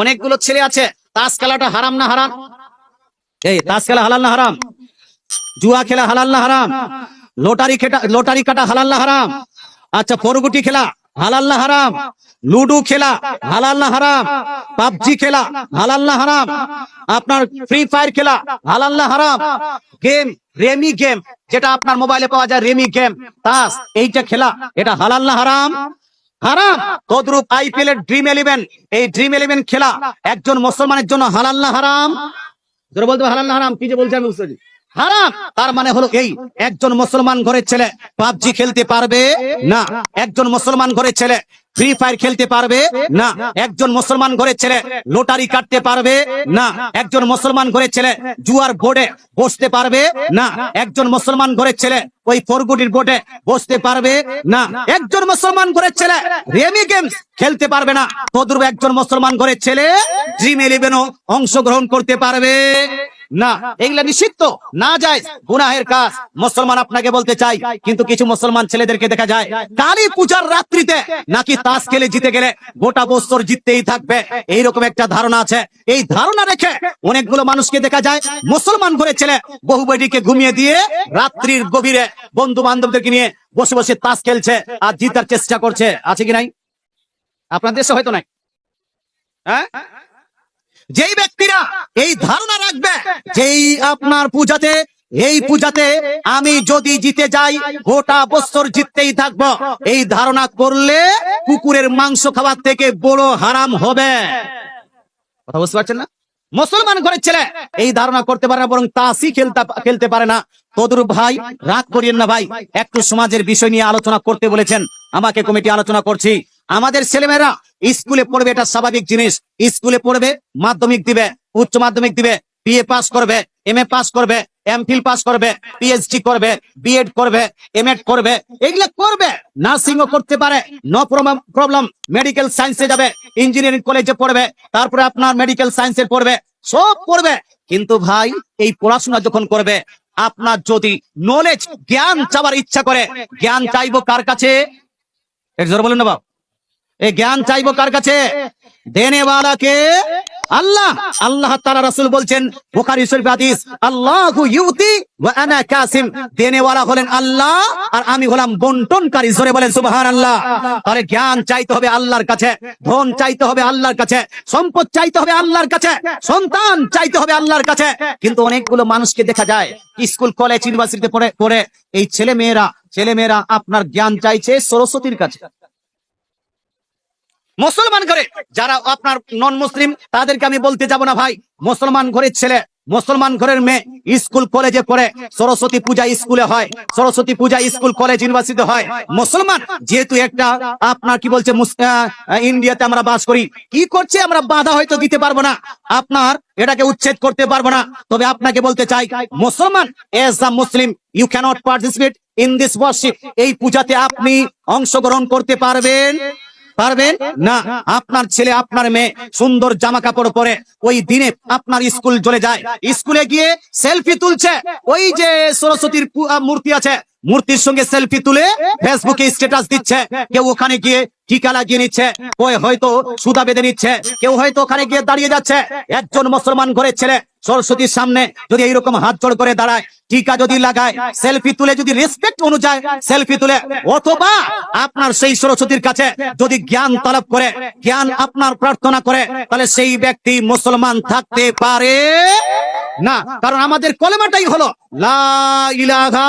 অনেকগুলো ছেলে আছে, তাস খেলাটা হারাম না হারাম? এই, তাস খেলা হালাল না হারাম? জুয়া খেলা হালাল না হারাম? লটারি খেটা, লটারি কাটা হালাল না হারাম? আচ্ছা পরগুটি খেলা, হালাল না হারাম? লুডু খেলা, হালাল না হারাম? পাবজি খেলা, হালাল না হারাম? আপনার ফ্রি ফায়ার খেলা, হালাল না হারাম? গেম, রেমি গেম, যেটা আপনার মোবাইলে পাওয়া যায়, রেমি গেম, তাস, এইটা খেলা, এটা হালাল না হারাম? হারাম? তদ্রুপ আইপিএল এর ড্রিম ইলেভেন এই ড্রিম ইলেভেন খেলা একজন মুসলমানের জন্য হালাল না হারাম? বলতে হালাল না হারাম? কি যে বলছে আমি বুঝতে। হারাম। তার মানে হলো এই, একজন মুসলমান ঘরের ছেলে পাবজি খেলতে পারবে? না। একজন মুসলমান ঘরের ছেলে ফ্রি ফায়ার খেলতে পারবে? না। একজন মুসলমান ঘরের ছেলে লোটারি কাটতে পারবে? না। একজন মুসলমান ঘরের ছেলে জুয়ার বোর্ডে বসতে পারবে? না। একজন মুসলমান ঘরের ছেলে ওই ফোরগুটির বোর্ডে বসতে পারবে? না। একজন মুসলমান ঘরের ছেলে রেমি গেমস খেলতে পারবে না। তদ্রুপ একজন মুসলমান ঘরের ছেলে ড্রিম ইলেভেনও অংশগ্রহণ করতে পারবে। না, এগুলা নিষিদ্ধ। না যায়, গুনাহের কাজ। মুসলমান আপনাকে বলতে চাই, কিন্তু কিছু মুসলমান ছেলেদেরকে দেখা যায়, কালী পূজার রাত্রিতে নাকি তাস খেলে জিতে গেলে গোটা বছর জিততেই থাকবে। এইরকম একটা ধারণা আছে। এই ধারণা রেখে অনেকগুলো মানুষকে দেখা যায়, মুসলমান ঘরে ছেলে বহু বেটিকে ঘুমিয়ে দিয়ে রাত্রির গভীরে বন্ধু বান্ধবদেরকে নিয়ে বসে বসে তাস খেলছে আর জিতার চেষ্টা করছে। আছে কি নাই? আপনার দেশে হয়তো নাই। হ্যাঁ? যেই ব্যক্তিরা এই ধারণা রাখবে যেই আপনার পূজাতে, এই পূজাতে আমি যদি জিতে যাই, গোটা বছর জিততেই থাকব। এই ধারণা করলে কুকুরের মাংস খাবার থেকে বড় হারাম হবে। কথা বুঝতে পারছেন না? মুসলমান ঘরের ছেলে, এই ধারণা করতে পারে না, বরং তাসই খেলতে খেলতে পারে না। তদুর ভাই, রাগ করিয়েন না ভাই, একটু সমাজের বিষয় নিয়ে আলোচনা করতে বলেছেন। আমাকে কমিটি আলোচনা করছি। আমাদের ছেলেমেয়েরা স্কুলে পড়বে এটা স্বাভাবিক জিনিস। স্কুলে পড়বে, মাধ্যমিক দিবে, উচ্চ মাধ্যমিক দিবে বিএ পাস করবে এম এ পাস করবে এমফিল পাস করবে পিএইচডি করবে বিএড করবে এমএড করবে, এগুলো করবে। নার্সিং ও করতে পারে নো প্রবলেম মেডিকেল সায়েন্সে যাবে ইঞ্জিনিয়ারিং কলেজে পড়বে, তারপরে আপনার মেডিকেল সায়েন্সে পড়বে, সব পড়বে। কিন্তু ভাই, এই পড়াশোনা যখন করবে, আপনার যদি নলেজ জ্ঞান চাওয়ার ইচ্ছা করে, জ্ঞান চাইব কার কাছে? জোর বলুন না বাবা এই জ্ঞান চাইব কার কাছে? দেনেওয়ালা কে? আল্লাহ। আল্লাহ তাআলা রাসূল বলছেন, বুখারী শরীফ হাদিস, আল্লাহু ইউতি কাসিম। দেনেওয়ালা হলেন আল্লাহ, আর আমি হলাম বন্টনকারী। জোরে বলেন, সুবহানাল্লাহ। তাহলে জ্ঞান চাইতে হবে আল্লাহর কাছে, ধন চাইতে হবে আল্লাহর কাছে, সম্পদ চাইতে হবে আল্লাহর কাছে, সন্তান চাইতে হবে আল্লাহর কাছে। কিন্তু অনেকগুলো মানুষকে দেখা যায়, স্কুল, কলেজ, ইউনিভার্সিটিতে পড়ে পড়ে, এই ছেলে মেয়েরা ছেলে মেয়েরা আপনার জ্ঞান চাইছে সরস্বতীর কাছে। মুসলমান ঘরে, যারা আপনার নন মুসলিম তাদেরকে আমি বলতে যাব না ভাই। মুসলমান ঘরের ছেলে, মুসলমান ঘরের মেয়ে স্কুল, কলেজে পড়ে, সরস্বতী পূজা স্কুলে হয়, Saraswati puja school, college university হয়। মুসলমান, যেহেতু একটা আপনার কি বলছে ইন্ডিয়াতে আমরা বাস করি, কি করছে আমরা বাধা হয়তো দিতে পারব না। আপনার এটাকে উচ্ছেদ করতে পারব না। তবে আপনাকে বলতে চাই, মুসলমান as a Muslim you cannot participate in this worship এই পূজাতে আপনি অংশগ্রহণ করতে পারবেন। পারবেন? না, আপনার ছেলে, আপনার মেয়ে সুন্দর জামা কাপড় পরে ওই দিনে আপনার স্কুল চলে যায়। স্কুলে গিয়ে সেলফি তুলছে। ওই যে সরস্বতীর মূর্তি আছে মূর্তির সঙ্গে সেলফি তুলে ফেসবুকে স্ট্যাটাস দিচ্ছে। কেউ ওখানে গিয়ে টিকা লাগিয়ে নিচ্ছে। কেউ হয়তো সুদা বেঁধে নিচ্ছে। কেউ হয়তো ওখানে গিয়ে দাঁড়িয়ে যাচ্ছে। একজন মুসলমান ঘরের ছেলে সরস্বতীর সামনে যদি এইরকম হাত জোড় করে দাঁড়ায় টিকা যদি লাগায় সেলফি তুলে যদি রেসপেক্ট অনুযায়ী সেলফি তুলে, অথবা আপনার সেই সরস্বতীর কাছে যদি জ্ঞান তলব করে, জ্ঞান আপনার প্রার্থনা করে, তাহলে সেই ব্যক্তি মুসলমান থাকতে পারে না। কারণ আমাদের কলেমাটাই হলো, লা ইলাহা